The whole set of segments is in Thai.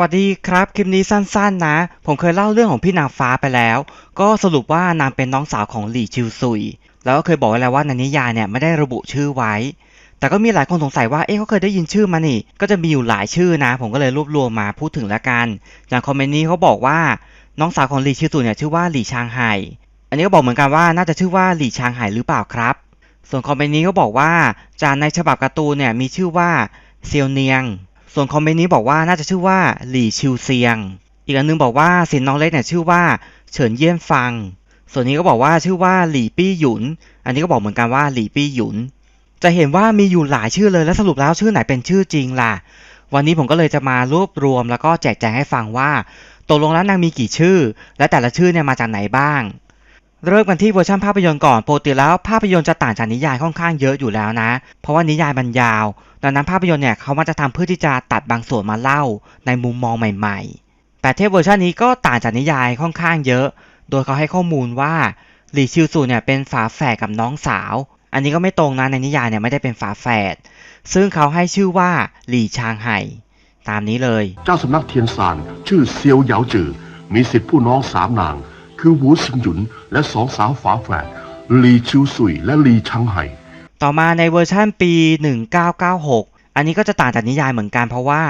วัสดีครับ คลิปนี้สั้นๆนะ ผมเคยเล่าเรื่องของพี่นางฟ้าไปแล้ว ก็สรุปว่านางเป็นน้องสาวของหลี่ชิวซุย แล้วก็เคยบอกไว้แล้วว่าในนิยายเนี่ยไม่ได้ระบุชื่อไว้ แต่ก็มีหลายคนสงสัยว่าเอ๊ะเขาเคยได้ยินชื่อมานี่ ก็จะมีอยู่หลายชื่อนะ ผมก็เลยรวบรวมมาพูดถึงล้วกัน อย่างคอมเมนต์นี้เขาบอกว่าน้องสาวของหลี่ชิวซุยเนี่ยชื่อว่าหลี่ชางไห่อันนี้ก็บอกเหมือนกันว่าน่าจะชื่อว่าหลี่ชางไห่หรือเปล่าครับ ส่วนคอมเมนต์นี้ก็บอกว่าจานในฉบับการ์ตูนเนี่ยมีชื่อว่าเซียวเนียง ส่วนคอมเมนต์นี้บอกว่าน่าจะชื่อว่าหลี่ชิวเซียง อีกอันนึงบอกว่าสินน้องเล็กเนี่ยชื่อว่าเฉินเยี่ยนฟัง ส่วนนี้ก็บอกว่าชื่อว่าหลี่ปี้หยุน อันนี้ก็บอกเหมือนกันว่าหลี่ปี้หยุน จะเห็นว่ามีอยู่หลายชื่อเลยแล้วสรุปแล้วชื่อไหนเป็นชื่อจริงล่ะ วันนี้ผมก็เลยจะมารวบรวมแล้วก็แจกแจงให้ฟังว่าตกลงแล้วนางมีกี่ชื่อ และแต่ละชื่อเนี่ยมาจากไหนบ้าง เริ่มกันที่เวอร์ชันภาพยนตร์ก่อนปกติแล้วภาพยนตร์จะต่างจากนิยายค่อนข้างเยอะอยู่แล้วนะ เพราะว่านิยายมันยาว ดังนั้นภาพยนตร์เนี่ยเขามักจะทำเพื่อที่จะตัดบางส่วนมาเล่าในมุมมองใหม่ๆ แต่เทพเวอร์ชันนี้ก็ต่างจากนิยายค่อนข้างเยอะ โดยเขาให้ข้อมูลว่าหลี่ชิวซูเนี่ยเป็นฝาแฝดกับน้องสาว อันนี้ก็ไม่ตรงนะในนิยายเนี่ยไม่ได้เป็นฝาแฝด ซึ่งเขาให้ชื่อว่าหลี่ชางไห่ตามนี้เลย เจ้าสำนักเทียนซานชื่อเซียวเหยาจือมีสิทธิผู้น้องสามนาง คือหูซิงหยุน และสองสาวฝาแฝดลีชิวซุยและลีชังไห่ต่อมาในเวอร์ชั่นปี 1996 อันนี้ก็จะต่างจากนิยายเหมือนกันเพราะว่า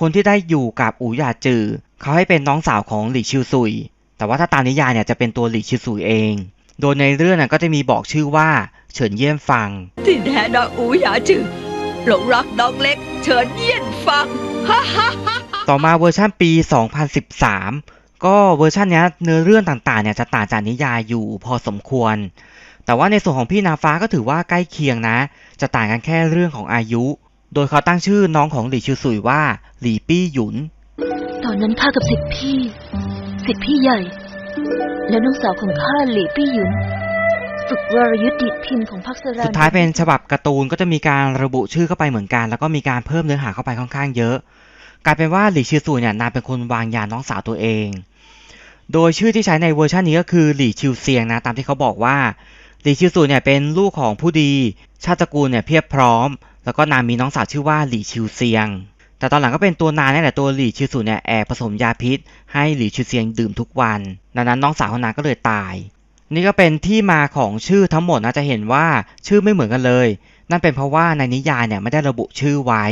คนที่ได้อยู่กับอูหยาจือ เขาให้เป็นน้องสาวของหลี่ชิวซุย แต่ว่าถ้าตามนิยายเนี่ยจะเป็นตัวหลี่ชิวซุยเอง โดยในเรื่องน่ะก็จะมีบอกชื่อว่าเฉินเยี่ยมฟัง ที่แท้น้องอูหยาจือหลงรักน้องเล็ก เฉินเยี่ยนฟังฮ่าฮ่าฮ่าต่อมาเวอร์ชั่นปี 2013 ก็เวอร์ชันเนี้ยเนื้อเรื่องต่างๆเนี่ยจะต่างจากนิยายอยู่พอสมควร แต่ว่าในส่วนของพี่นางฟ้าก็ถือว่าใกล้เคียงนะ จะต่างกันแค่เรื่องของอายุ โดยเขาตั้งชื่อน้องของหลี่ชิวซุยว่าหลี่ปี้หยุน ตอนนั้นข้ากับสิทธิพี่ สิทธิพี่ใหญ่ และน้องสาวของข้าหลี่ปี้หยุนฝึกวรยุทธ์ดีดพินของพักสราสุดท้ายเป็นฉบับการ์ตูนก็จะมีการระบุชื่อเข้าไปเหมือนกัน แล้วก็มีการเพิ่มเนื้อหาเข้าไปค่อนข้างเยอะ กลายเป็นว่าหลี่ชิวซุยเนี่ยนางเป็นคนวางยาน้องสาวตัวเอง โดยชื่อที่ใช้ในเวอร์ชันนี้ก็คือหลี่ชิวเซียงนะตามที่เขาบอกว่าหลี่ชิวซุยเนี่ยเป็นลูกของผู้ดี ชาติตระกูลเนี่ยเพียบพร้อม แล้วก็นางมีน้องสาวชื่อว่าหลี่ชิวเซียง แต่ตอนหลังก็เป็นตัวนางนี่แหละตัวหลี่ชิวซุยเนี่ยแอบผสมยาพิษ ให้หลี่ชิวเซียงดื่มทุกวัน ดังนั้นน้องสาวของนางก็เลยตาย นี่ก็เป็นที่มาของชื่อทั้งหมดนะจะเห็นว่าชื่อไม่เหมือนกันเลย นั่นเป็นเพราะว่าในนิยายเนี่ยไม่ได้ระบุชื่อไว้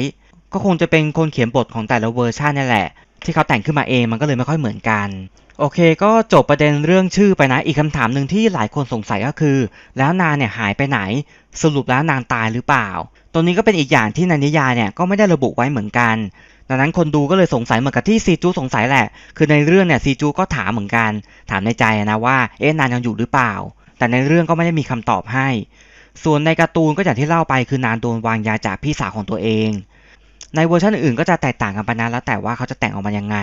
ก็คงจะเป็นคนเขียนบทของแต่ละเวอร์ชันนี่แหละ ที่เขาแต่งขึ้นมาเองมันก็เลยไม่ค่อยเหมือนกัน โอเค ก็จบประเด็นเรื่องชื่อไปนะ อีกคำถามหนึ่งที่หลายคนสงสัยก็คือ แล้วนางเนี่ยหายไปไหน สรุปแล้วนางตายหรือเปล่า ตรงนี้ก็เป็นอีกอย่างที่ในนิยายเนี่ยก็ไม่ได้ระบุไว้เหมือนกัน ดังนั้นคนดูก็เลยสงสัยเหมือนกับที่ซีจูสงสัยแหละ คือในเรื่องเนี่ยซีจูก็ถามเหมือนกัน ถามในใจนะว่า เอ๊ะนางยังอยู่หรือเปล่า แต่ในเรื่องก็ไม่ได้มีคำตอบให้ ส่วนในการ์ตูนก็อย่างที่เล่าไปคือนางโดนวางยาจากพี่สาวของตัวเอง ในเวอร์ชันอื่นก็จะแตกต่างกันไปนะแล้วแต่ว่าเขาจะแต่งออกมายังไง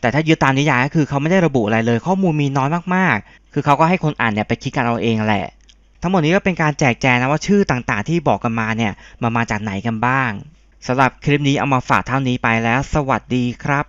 แต่ถ้ายึดตามนิยายก็คือเขาไม่ได้ระบุอะไรเลย ข้อมูลมีน้อยมากๆ คือเขาก็ให้คนอ่านเนี่ยไปคิดกันเอาเองแหละ ทั้งหมดนี้ก็เป็นการแจกแจงนะว่าชื่อต่างๆ ที่บอกกันมาเนี่ยมามาจากไหนกันบ้างสำหรับคลิปนี้เอามาฝากเท่านี้ไปแล้ว สวัสดีครับ